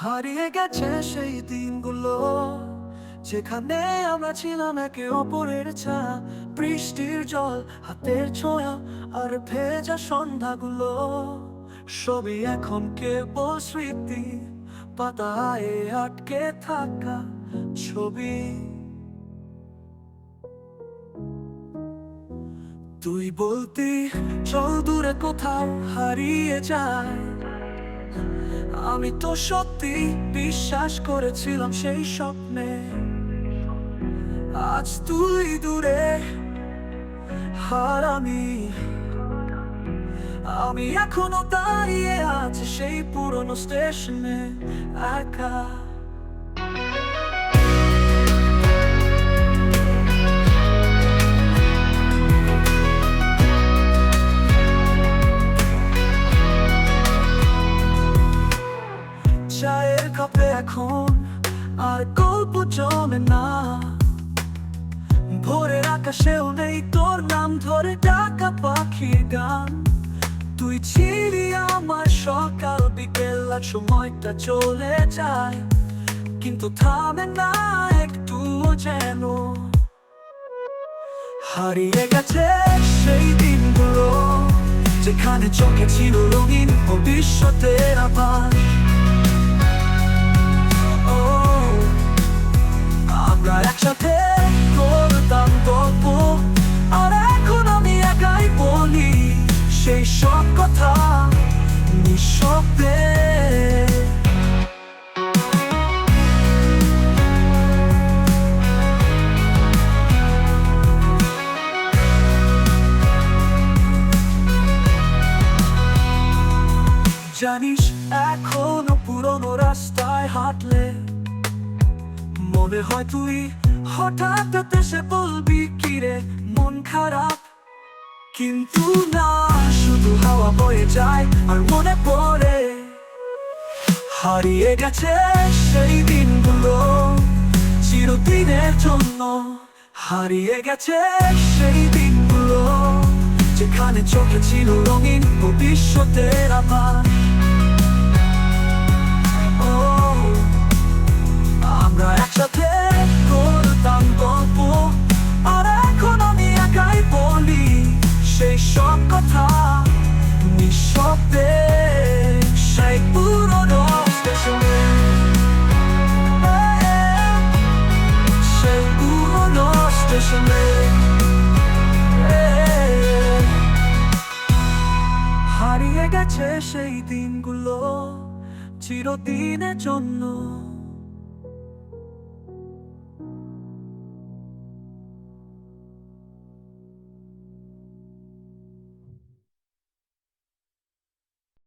হারিয়ে গেছে সেই দিনগুলো। যেখানে আমরা ছিলাম একে অপরের ছা, বৃষ্টির জল, হাতের ছোঁয়া আর ভেজা সন্ধ্যাগুলো। সবই এখন কেবল স্মৃতি, পাতায় আটকে থাকা ছবি। তুই বলতি, চল দূরে কোথাও হারিয়ে যায় আমি তো সত্যি বিশ্বাস করেছিলাম সেই স্বপ্নে। আজ তুই দূরে হারামি আমি এখনও দাঁড়িয়ে আছি সেই পুরনো স্টেশনে একা। চায়ের কাপে এখন আর গল্প জমে না। ভোরের আকাশেও নেই তোর নাম ধরে ডাকা পাখির গান। তুই ছিলি আমার সকাল, বিকেল আর সময়টা চলে যায়। কিন্তু থামে না একটু যেন। হারিয়ে গেছে সেই দিনগুলো, যেখানে চোখে ছিল রঙিন ভবিষ্যতের আবার। মনে হয় তুই? হঠাৎ এসে বলবি কিরে মন খারাপ? কিন্তু না, শুধু হাওয়া বয়ে যায় আর মনে পড়ে। হারিয়ে গেছে সেই দিনগুলো, চিরদিনের জন্য। হারিয়ে গেছে সেই দিনগুলো, যেখানে চোখে ছিল রঙিন ভবিষ্যতের আমার হারিয়ে গেছে সেই দিনগুলো চিরদিনের জন্য